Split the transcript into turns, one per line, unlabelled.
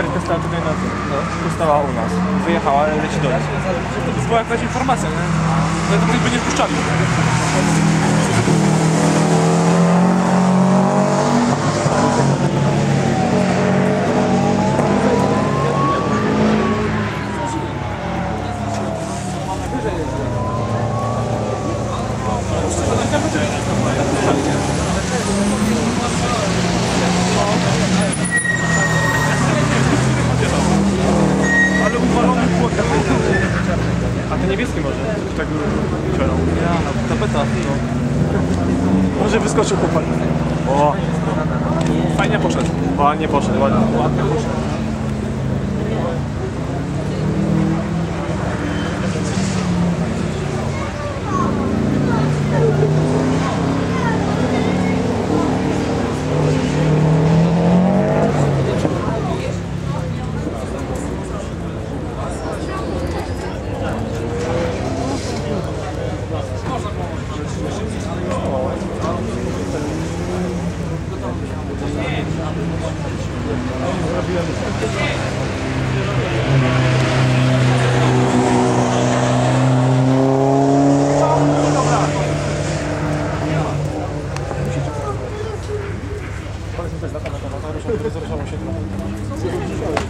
karetka stała tutaj na tym. No. Stała u nas. Wyjechała, ale leci do nas.
To była jakaś informacja, nie? No to by nie wpuszczali.
Ale Niebieskie może? Tak ciorą.
Ja, tapeta. No.
Może wyskoczył chłopak. O,
Fajnie poszedł.
ładnie poszedł, ładnie. Ładnie poszedł. Powiedzmy też dla pana, to zaczęło się trochę.